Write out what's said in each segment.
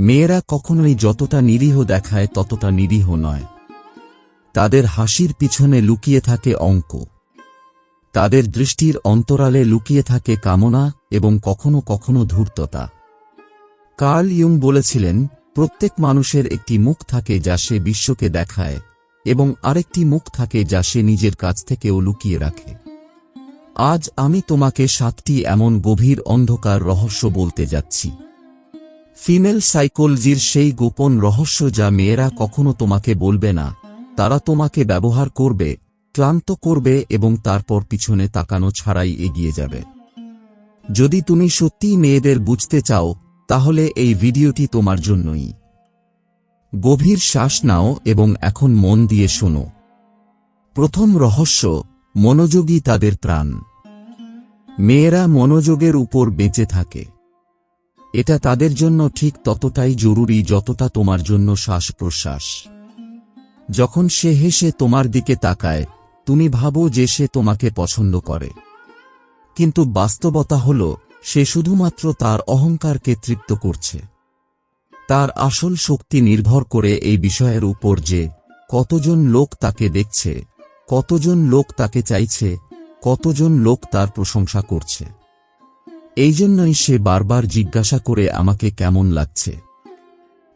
মেয়েরা কখনোই যতটা নিরীহ দেখায় ততটা নিরীহ নয়। তাদের হাসির পিছনে লুকিয়ে থাকে অঙ্ক। তাদের দৃষ্টির অন্তরালে লুকিয়ে থাকে কামনা এবং কখনো কখনো ধূর্ততা। কার্ল ইয়ং বলেছিলেন, প্রত্যেক মানুষের একটি মুখ থাকে যা সে বিশ্বকে দেখায় এবং আরেকটি মুখ থাকে যা সে নিজের কাছ থেকেও লুকিয়ে রাখে। আজ আমি তোমাকে সাতটি এমন গভীর অন্ধকার রহস্য বলতে যাচ্ছি। ফিমেল সাইকোলজির সেই গোপন রহস্য যা মেয়েরা কখনো তোমাকে বলবে না, তারা তোমাকে ব্যবহার করবে, ক্লান্ত করবে এবং তারপর পিছনে তাকানো ছাড়াই এগিয়ে যাবে। যদি তুমি সত্যিই মেয়েদের বুঝতে চাও, তাহলে এই ভিডিওটি তোমার জন্যই। গভীর শ্বাস নাও এবং এখন মন দিয়ে শোনো। প্রথম রহস্য, মনোযোগী তাদের প্রাণ। মেয়েরা মনোযোগের উপর বেঁচে থাকে। এটা তাদের জন্য ঠিক ততটাই জরুরি যতটা তোমার জন্য শ্বাস প্রশ্বাস যখন সে হেসে তোমার দিকে তাকায়, তুমি ভাবো যে সে তোমাকে পছন্দ করে। কিন্তু বাস্তবতা হল, সে শুধুমাত্র তার অহংকারকে তৃপ্ত করছে। তার আসল শক্তি নির্ভর করে এই বিষয়ের উপর যে, কতজন লোক তাকে দেখছে, কতজন লোক তাকে চাইছে, কতজন লোক তার প্রশংসা করছে। এই জন্যই সে বারবার জিজ্ঞাসা করে আমাকে কেমন লাগছে।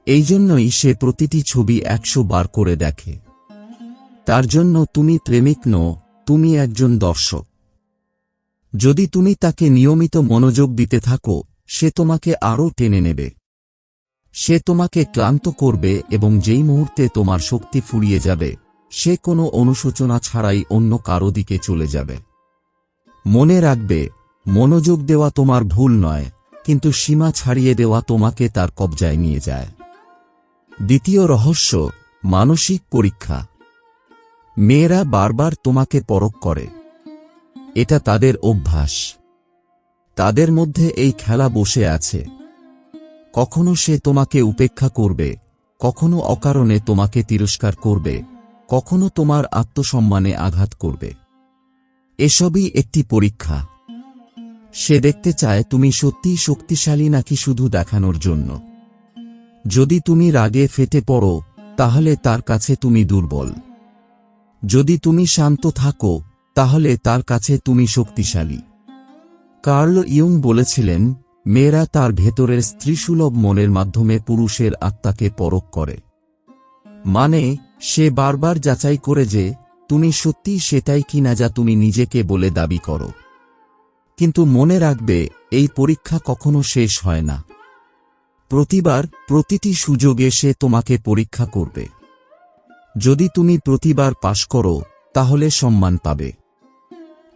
এই জন্যই সে প্রতিটি ছবি একশো বার করে দেখে। তার জন্য তুমি প্রেমিক নও তুমি একজন দর্শক। যদি তুমি তাকে নিয়মিত মনোযোগ দিতে থাকো, সে তোমাকে আরও টেনে নেবে। সে তোমাকে ক্লান্ত করবে এবং যেই মুহূর্তে তোমার শক্তি ফুরিয়ে যাবে, সে কোনো অনুশোচনা ছাড়াই অন্য কারও দিকে চলে যাবে। মনে রাখবে মনোযোগ দেওয়া তোমার ভুল নয়, কিন্তু সীমা ছাড়িয়ে দেওয়া তোমাকে তার কবজায় নিয়ে যায়। দ্বিতীয় রহস্য, মানসিক পরীক্ষা। মেয়েরা বারবার তোমাকে পরখ করে। এটা তাদের অভ্যাস। তাদের মধ্যে এই খেলা বসে আছে। কখনো সে তোমাকে উপেক্ষা করবে, কখনো অকারণে তোমাকে তিরস্কার করবে, কখনো তোমার আত্মসম্মানে আঘাত করবে। এসবই একটি পরীক্ষা। সে দেখতে চায় তুমি সত্যিই শক্তিশালী নাকি শুধু দেখানোর জন্য। যদি তুমি রাগে ফেটে পড়ো, তাহলে তার কাছে তুমি দুর্বল। যদি তুমি শান্ত থাকো, তাহলে তার কাছে তুমি শক্তিশালী। কার্ল ইয়ং বলেছিলেন, মেয়েরা তার ভেতরের স্ত্রীসুলভ মনের মাধ্যমে পুরুষের আত্মাকে পরক করে। মানে সে বারবার যাচাই করে যে, তুমি সত্যিই সেটাই কিনা যা তুমি নিজেকে বলে দাবি করো। কিন্তু মনে রাখবে, এই পরীক্ষা কখনো শেষ হয় না। প্রতিবার প্রতিটি সুযোগে সে তোমাকে পরীক্ষা করবে। যদি তুমি প্রতিবার পাশ করো, তাহলে সম্মান পাবে।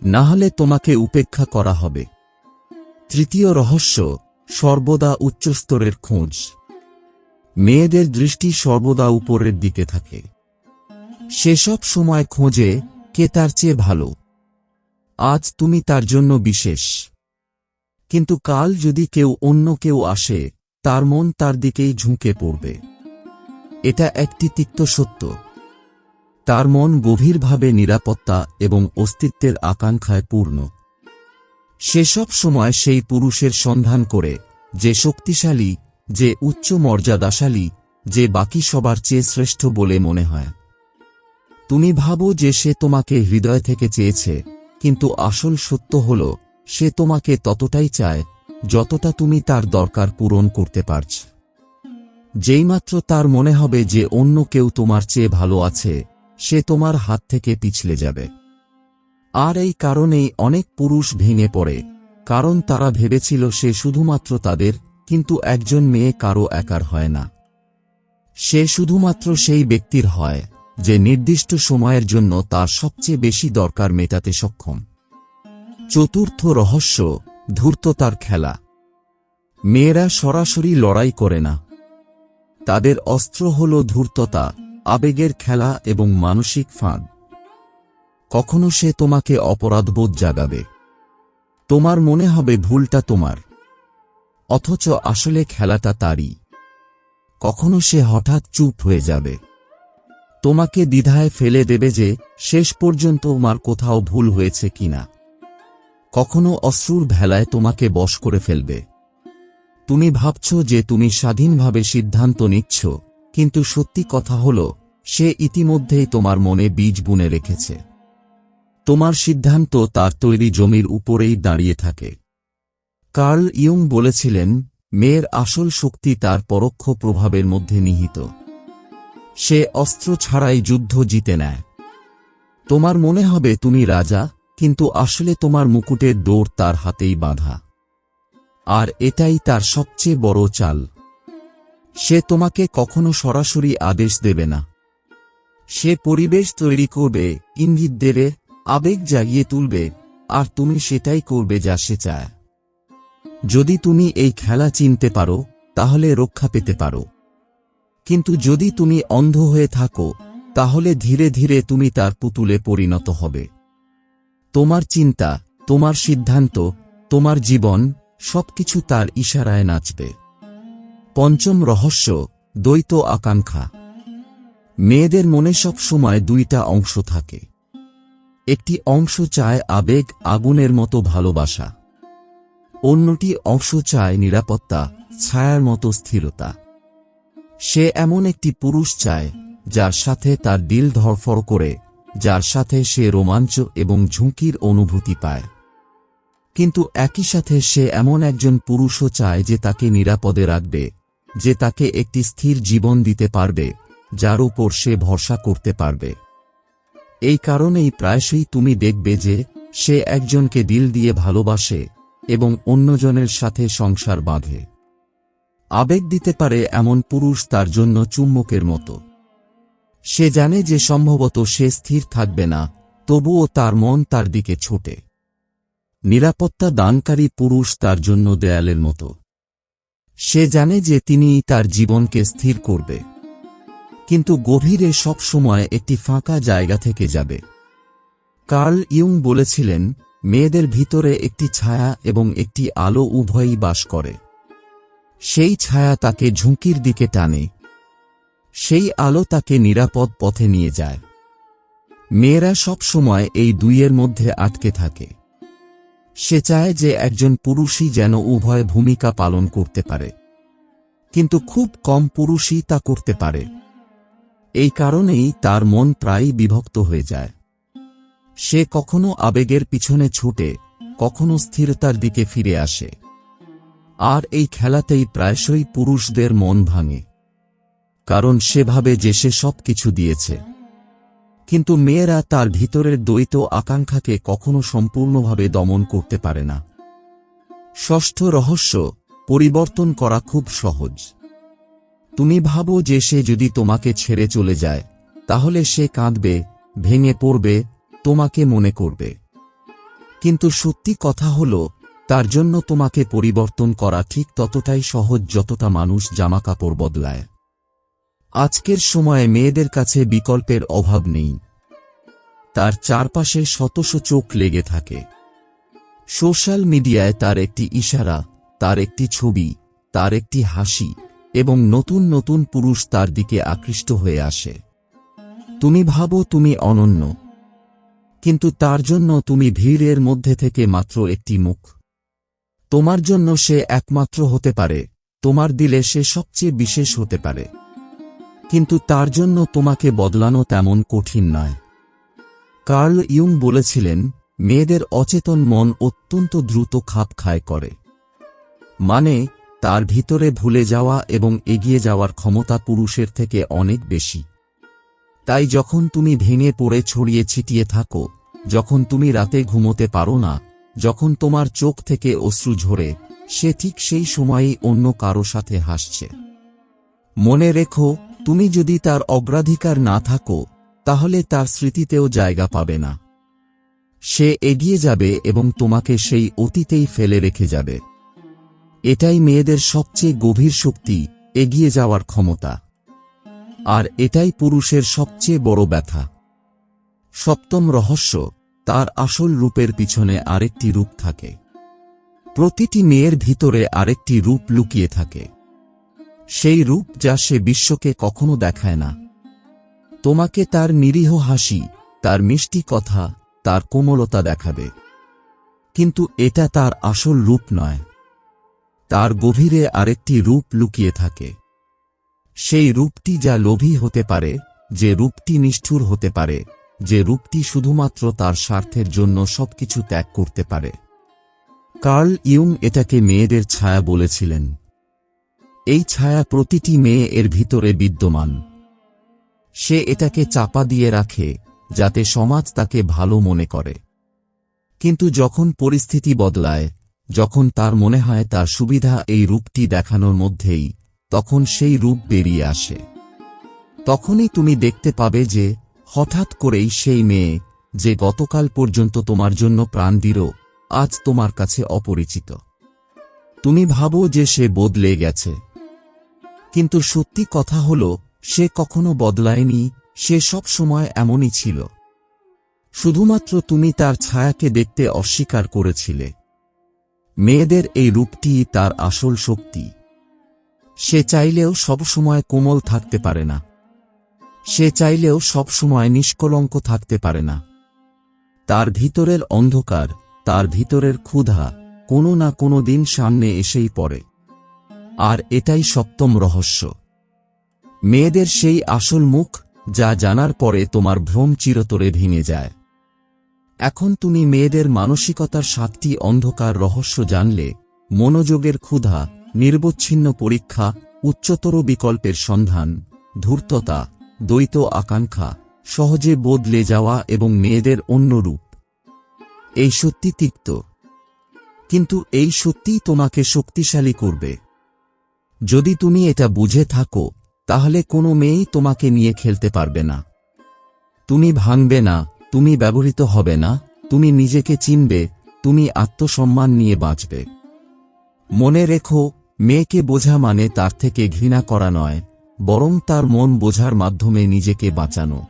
না হলে তোমাকে উপেক্ষা করা হবে। তৃতীয় রহস্য, সর্বদা উচ্চস্তরের খোঁজ। মেয়েদের দৃষ্টি সর্বদা উপরের দিকে থাকে। সেসব সময় খোঁজে কে তার চেয়ে ভালো। আজ তুমি তার জন্য বিশেষ। কিন্তু কাল যদি কেউ অন্য কেউ আসে, তার মন তার দিকেই ঝুঁকে পড়বে। এটা একটি তিক্ত সত্য। তার মন গভীরভাবে নিরাপত্তা এবং অস্তিত্বের আকাঙ্ক্ষায় পূর্ণ। সেসব সময় সেই পুরুষের সন্ধান করে যে শক্তিশালী, যে উচ্চ মর্যাদাশালী, যে বাকি সবার চেয়ে শ্রেষ্ঠ বলে মনে হয়। তুমি ভাবো যে সে তোমাকে হৃদয় থেকে চেয়েছে। কিন্তু আসল সত্য হল, সে তোমাকে ততটাই চায়, যতটা তুমি তার দরকার পূরণ করতে পারছ। যেইমাত্র তার মনে হবে যে অন্য কেউ তোমার চেয়ে ভালো আছে, সে তোমার হাত থেকে পিছলে যাবে। আর এই কারণেই অনেক পুরুষ ভেঙে পড়ে, কারণ তারা ভেবেছিল সে শুধুমাত্র তাদের, কিন্তু একজন মেয়ে কারও একার হয় না। সে শুধুমাত্র সেই ব্যক্তির হয়। যে নির্দিষ্ট সময়ের জন্য তার সবচেয়ে বেশি দরকার মেটাতে সক্ষম। চতুর্থ রহস্য, ধূর্ততার খেলা। মেয়েরা সরাসরি লড়াই করে না। তাদের অস্ত্র হল ধূর্ততা, আবেগের খেলা এবং মানসিক ফাঁদ। কখনো সে তোমাকে অপরাধবোধ জাগাবে। তোমার মনে হবে ভুলটা তোমার। অথচ আসলে খেলাটা তারই। কখনো সে হঠাৎ চুপ হয়ে যাবে। তোমাকে দ্বিধায় ফেলে দেবে যে, শেষ পর্যন্ত তোমার কোথাও ভুল হয়েছে কিনা। কখনো অশ্রুর ভেলায় তোমাকে বশ করে ফেলবে। তুমি ভাবছ যে তুমি স্বাধীনভাবে সিদ্ধান্ত নিচ্ছ, কিন্তু সত্যি কথা হল, সে ইতিমধ্যেই তোমার মনে বীজ বুনে রেখেছে। তোমার সিদ্ধান্ত তার তৈরি জমির উপরেই দাঁড়িয়ে থাকে। কার্ল ইয়ং বলেছিলেন, মেয়ের আসল শক্তি তার পরোক্ষ প্রভাবের মধ্যে নিহিত। সে অস্ত্র ছাড়াই যুদ্ধ জিতে নেয়। তোমার মনে হবে তুমি রাজা, কিন্তু আসলে তোমার মুকুটের দৌড় তার হাতেই বাঁধা। আর এটাই তার সবচেয়ে বড় চাল। সে তোমাকে কখনো সরাসরি আদেশ দেবে না। সে পরিবেশ তৈরি করবে, ইঙ্গিত দেবে, আবেগ জাগিয়ে তুলবে, আর তুমি সেটাই করবে যা সে চায়। যদি তুমি এই খেলা চিনতে পারো, তাহলে রক্ষা পেতে পারো। কিন্তু যদি তুমি অন্ধ হয়ে থাকো, তাহলে ধীরে ধীরে তুমি তার পুতুলে পরিণত হবে। তোমার চিন্তা, তোমার সিদ্ধান্ত, তোমার জীবন, সবকিছু তার ইশারায় নাচবে। পঞ্চম রহস্য, দ্বৈত আকাঙ্ক্ষা। মেয়েদের মনে সব সময় দুইটা অংশ থাকে। একটি অংশ চায় আবেগ, আগুনের মতো ভালোবাসা। অন্যটি অংশ চায় নিরাপত্তা, ছায়ার মতো স্থিরতা। সে এমন একটি পুরুষ চায়, যার সাথে তার দিল ধরফর করে, যার সাথে সে রোমাঞ্চ এবং ঝুঁকির অনুভূতি পায়। কিন্তু একই সাথে সে এমন একজন পুরুষও চায় যে তাকে নিরাপদে রাখবে, যে তাকে একটি স্থির জীবন দিতে পারবে, যার উপর সে ভরসা করতে পারবে। এই কারণেই প্রায়শই তুমি দেখবে যে, সে একজনকে দিল দিয়ে ভালোবাসে এবং অন্যজনের সাথে সংসার বাঁধে। আবেগ দিতে পারে এমন পুরুষ তার জন্য চুম্বকের মতো। সে জানে যে সম্ভবত সে স্থির থাকবে না, তবুও তার মন তার দিকে ছোটে। নিরাপত্তা দানকারী পুরুষ তার জন্য দেয়ালের মতো। সে জানে যে তিনি তার জীবনকে স্থির করবে। কিন্তু গভীরে সব সময় একটি ফাঁকা জায়গা থেকে যাবে। কার্ল ইয়ং বলেছিলেন, মেয়েদের ভিতরে একটি ছায়া এবং একটি আলো উভয়ই বাস করে। সেই ছায়া তাকে ঝুঁকির দিকে টানে। সেই আলো তাকে নিরাপদ পথে নিয়ে যায়। মেয়েরা সব সময় এই দুইয়ের মধ্যে আটকে থাকে। সে চায় যে একজন পুরুষই যেন উভয় ভূমিকা পালন করতে পারে। কিন্তু খুব কম পুরুষই তা করতে পারে। এই কারণেই তার মন প্রায়ই বিভক্ত হয়ে যায়। সে কখনো আবেগের পিছনে ছুটে, কখনো স্থিরতার দিকে ফিরে আসে। আর এই খেলাতেই প্রায়শই পুরুষদের মন ভাঙে। কারণ সেভাবে যে সে সব কিছু দিয়েছে। কিন্তু মেয়েরা তার ভিতরের দ্বৈত আকাঙ্ক্ষাকে কখনো সম্পূর্ণভাবে দমন করতে পারে না। ষষ্ঠ রহস্য, পরিবর্তন করা খুব সহজ। তুমি ভাবো যে সে যদি তোমাকে ছেড়ে চলে যায়, তাহলে সে কাঁদবে, ভেঙে পড়বে, তোমাকে মনে করবে। কিন্তু সত্যি কথা হল তার জন্য তোমাকে পরিবর্তন করা ঠিক ততটাই সহজ যতটা মানুষ জামাকাপড় বদলায়। আজকের সময়ে মেয়েদের কাছে বিকল্পের অভাব নেই। তার চারপাশে শতশ চোখ লেগে থাকে। সোশ্যাল মিডিয়ায় তার একটি ইশারা, তার একটি ছবি, তার একটি হাসি এবং নতুন নতুন পুরুষ তার দিকে আকৃষ্ট হয়ে আসে। তুমি ভাবো তুমি অনন্য, কিন্তু তার জন্য তুমি ভিড়ের মধ্যে থেকে মাত্র একটি মুখ। তোমার জন্য সে একমাত্র হতে পারে, তোমার দিলে সে সবচেয়ে বিশেষ হতে পারে। কিন্তু তার জন্য তোমাকে বদলানো তেমন কঠিন নয়। কার্ল ইয়ং বলেছিলেন, মেয়েদের অচেতন মন অত্যন্ত দ্রুত খাপ খায় করে। মানে তার ভিতরে ভুলে যাওয়া এবং এগিয়ে যাওয়ার ক্ষমতা পুরুষের থেকে অনেক বেশি। তাই যখন তুমি ভেঙে পড়ে ছড়িয়ে ছিটিয়ে থাকো, যখন তুমি রাতে ঘুমোতে পারো না যখন তোমার চোখ থেকে অশ্রু ঝরে, সে ঠিক সেই সময়েই অন্য কারও সাথে হাসছে। মনে রেখো, তুমি যদি তার অগ্রাধিকার না থাকো, তাহলে তার স্মৃতিতেও জায়গা পাবে না। সে এগিয়ে যাবে এবং তোমাকে সেই অতীতেই ফেলে রেখে যাবে। এটাই মেয়েদের সবচেয়ে গভীর শক্তি, এগিয়ে যাওয়ার ক্ষমতা। আর এটাই পুরুষের সবচেয়ে বড় ব্যথা। সপ্তম রহস্য। তার আসল রূপের পিছনে আরেকটি রূপ থাকে। প্রতিটি মেয়ের ভিতরে আরেকটি রূপ লুকিয়ে থাকে। সেই রূপ যা সে বিশ্বকে কখনো দেখায় না। তোমাকে তার নিরীহ হাসি, তার মিষ্টি কথা, তার কোমলতা দেখাবে। কিন্তু এটা তার আসল রূপ নয়। তার গভীরে আরেকটি রূপ লুকিয়ে থাকে। সেই রূপটি যা লোভী হতে পারে, যে রূপটি নিষ্ঠুর হতে পারে যে রূপটি শুধুমাত্র তার স্বার্থের জন্য সবকিছু ত্যাগ করতে পারে। কার্ল ইউং এটাকে মেয়েদের ছায়া বলেছিলেন। এই ছায়া প্রতিটি মেয়ে এর ভিতরে বিদ্যমান। সে এটাকে চাপা দিয়ে রাখে, যাতে সমাজ তাকে ভালো মনে করে। কিন্তু যখন পরিস্থিতি বদলায়, যখন তার মনে হয় তার সুবিধা এই রূপটি দেখানোর মধ্যেই, তখন সেই রূপ বেরিয়ে আসে। তখনই তুমি দেখতে পাবে যে হঠাৎ করেই সেই মেয়ে, যে গতকাল পর্যন্ত তোমার জন্য প্রাণ দিল, আজ তোমার কাছে অপরিচিত। তুমি ভাবো যে সে বদলে গেছে। কিন্তু সত্যি কথা হল, সে কখনো বদলায়নি, সে সব সময় এমনই ছিল। শুধুমাত্র তুমি তার ছায়াকে দেখতে অস্বীকার করেছিলে। মেয়েদের এই রূপটি তার আসল শক্তি। সে চাইলেও সবসময় কোমল থাকতে পারে না। সে চাইলেও সবসময় নিষ্কলঙ্ক থাকতে পারে না। তার ভিতরের অন্ধকার, তার ভিতরের ক্ষুধা, কোনো না কোনো দিন সামনে এসেই পড়ে। আর এটাই সপ্তম রহস্য। মেয়েদের সেই আসল মুখ, যা জানার পরে তোমার ভ্রম চিরতরে ভেঙে যায়। এখন তুমি মেয়েদের মানসিকতার সাতটি অন্ধকার রহস্য জানলে, মনোযোগের ক্ষুধা, নির্বচ্ছিন্ন পরীক্ষা, উচ্চতর বিকল্পের সন্ধান, ধূর্ততা দ্বৈত আকাঙ্ক্ষা, সহজে বদলে যাওয়া এবং মেয়েদের অন্য রূপ এই সত্যি তিক্ত। কিন্তু এই সত্যিই তোমাকে শক্তিশালী করবে। যদি তুমি এটা বুঝে থাকো, তাহলে কোনো মেয়েই তোমাকে নিয়ে খেলতে পারবে না। তুমি ভাঙবে না, তুমি ব্যবহৃত হবে না, তুমি নিজেকে চিনবে, তুমি আত্মসম্মান নিয়ে বাঁচবে। মনে রেখো, মেয়েকে বোঝা মানে তার থেকে ঘৃণা করা নয়। বরং তার মন বোঝার মাধ্যমে নিজেকে বাঁচানো।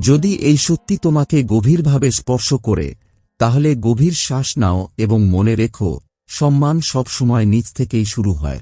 যদি এই সত্যি তোমাকে গভীরভাবে স্পর্শ করে, তাহলে গভীর শ্বাস নাও এবং মনে রেখো, সম্মান সবসময় নিজ থেকেই শুরু হয়।